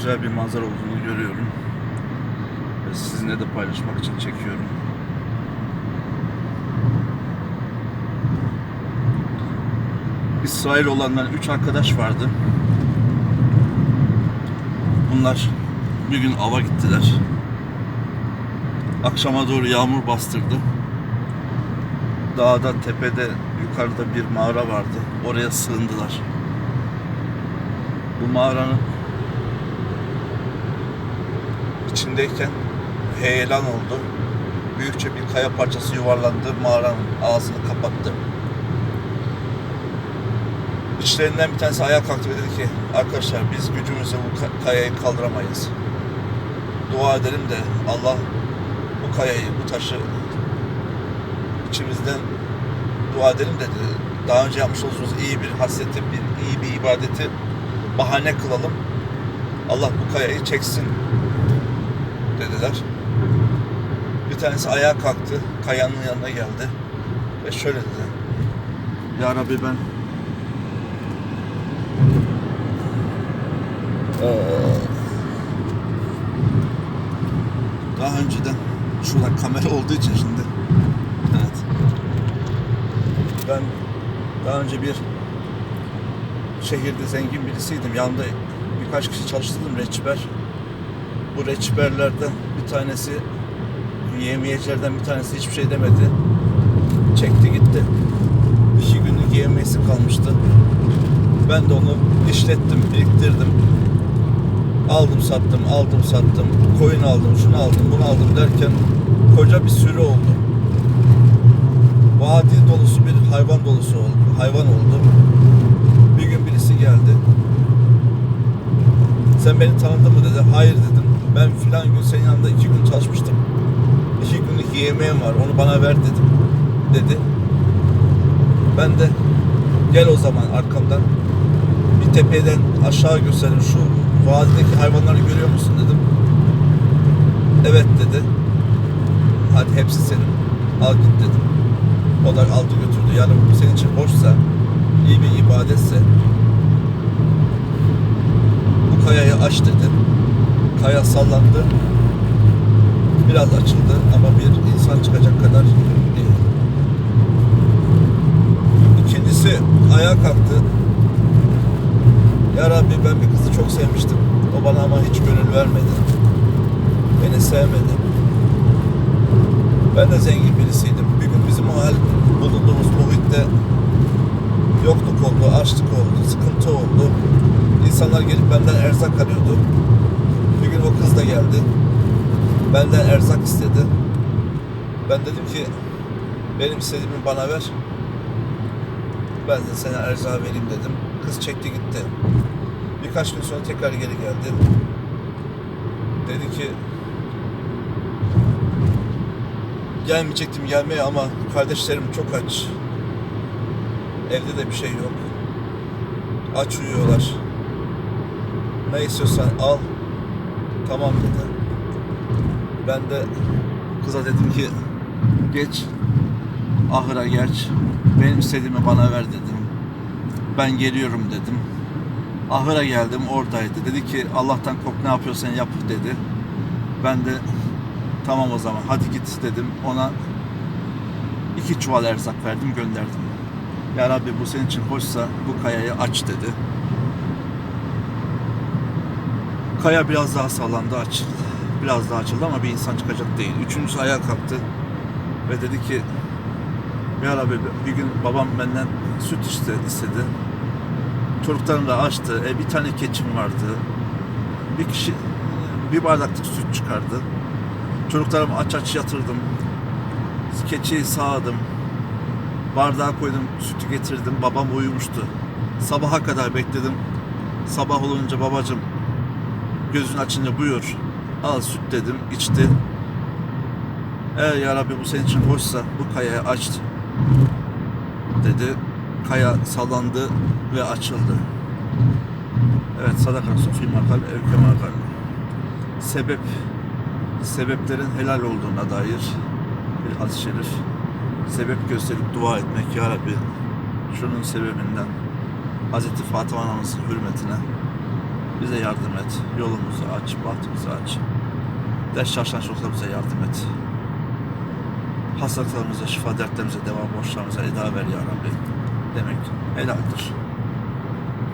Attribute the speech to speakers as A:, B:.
A: güzel bir manzara olduğunu görüyorum. Ve sizinle de paylaşmak için çekiyorum. İsrail olanlar üç arkadaş vardı. Bunlar bir gün ava gittiler. Akşama doğru yağmur bastırdı. Dağda, tepede, yukarıda bir mağara vardı. Oraya sığındılar. Bu mağaranın içindeyken heyelan oldu. Büyükçe bir kaya parçası yuvarlandı. Mağaranın ağzını kapattı. İçlerinden bir tanesi ayağa kalktı ve dedi ki arkadaşlar biz gücümüzle bu ka- kayayı kaldıramayız. Dua edelim de Allah bu kayayı, bu taşı içimizden dua edelim dedi. Daha önce yapmış olduğumuz iyi bir hasreti, bir iyi bir ibadeti bahane kılalım. Allah bu kayayı çeksin dediler. Bir tanesi ayağa kalktı, kayanın yanına geldi ve şöyle dedi. Ya Rabbi ben daha önceden şurada kamera olduğu için şimdi evet ben daha önce bir şehirde zengin birisiydim. Yanımda birkaç kişi çalıştırdım reçber. Bu reçberlerden bir tanesi yemeyecilerden bir tanesi hiçbir şey demedi. Çekti gitti. İki günlük yemeyesi kalmıştı. Ben de onu işlettim, biriktirdim. Aldım sattım, aldım sattım. Koyun aldım, şunu aldım, bunu aldım derken koca bir sürü oldu. Vadi dolusu bir hayvan dolusu oldu. Hayvan oldu. Bir gün birisi geldi. Sen beni tanıdın mı dedi. Hayır dedim. Ben filan gün senin yanında iki gün çalışmıştım. İki günlük yemeğim var. Onu bana ver dedim. Dedi. Ben de gel o zaman arkamdan bir tepeden aşağı gösterin şu vadideki hayvanları görüyor musun dedim. Evet dedi. Hadi hepsi senin. Al git dedim. O da aldı götürdü. Yani bu senin için hoşsa, iyi bir ibadetse bu kayayı aç dedi. Kaya sallandı. Biraz açıldı ama bir insan çıkacak kadar değil. İkincisi ayağa kalktı. Ya Rabbi ben bir kızı çok sevmiştim. O bana ama hiç gönül vermedi. Beni sevmedi. Ben de zengin birisiydim. Bir gün bizim o hal bulunduğumuz muhitte yokluk oldu, açlık oldu, sıkıntı oldu. İnsanlar gelip benden erzak arıyordu. Bir gün o kız da geldi. Benden erzak istedi. Ben dedim ki benim istediğimi bana ver. Ben de sana erzağı vereyim dedim. Kız çekti gitti. Birkaç gün sonra tekrar geri geldi. Dedi ki gelmeyecektim gelmeye ama kardeşlerim çok aç. Evde de bir şey yok. Aç uyuyorlar. Ne istiyorsan al. Tamam dedi. Ben de kıza dedim ki geç ahıra geç. Benim istediğimi bana ver dedim. Ben geliyorum dedim. Ahıra geldim oradaydı. Dedi ki Allah'tan kork ne yapıyorsan yap dedi. Ben de tamam o zaman hadi git dedim. Ona iki çuval erzak verdim gönderdim. Ya Rabbi bu senin için hoşsa bu kayayı aç dedi. Kaya biraz daha sallandı açıldı. Biraz daha açıldı ama bir insan çıkacak değil. Üçüncüsü ayağa kalktı ve dedi ki Ya Rabbi bir gün babam benden süt işte istedi. Çocuklarım da açtı. E, bir tane keçim vardı. Bir kişi bir bardaklık süt çıkardı. Çocuklarımı aç aç yatırdım. Keçiyi sağdım. Bardağa koydum, sütü getirdim. Babam uyumuştu. Sabaha kadar bekledim. Sabah olunca babacım gözün açınca buyur. Al süt dedim, içti. Eğer ya Rabbi bu senin için hoşsa bu kayayı aç dedi. Kaya sallandı ve açıldı. Evet sadakan sufi makal evke makal. Sebep sebeplerin helal olduğuna dair bir hadis-i şerif. Sebep gösterip dua etmek ya Rabbi şunun sebebinden Hazreti Fatıma anamızın hürmetine Bize yardım et. Yolumuzu aç, bahtımızı aç. Ders çalışan çocuklar bize yardım et. Hastalıklarımıza şifa, dertlerimize deva, borçlarımıza eda ver ya Rabbi. Demek helaldir.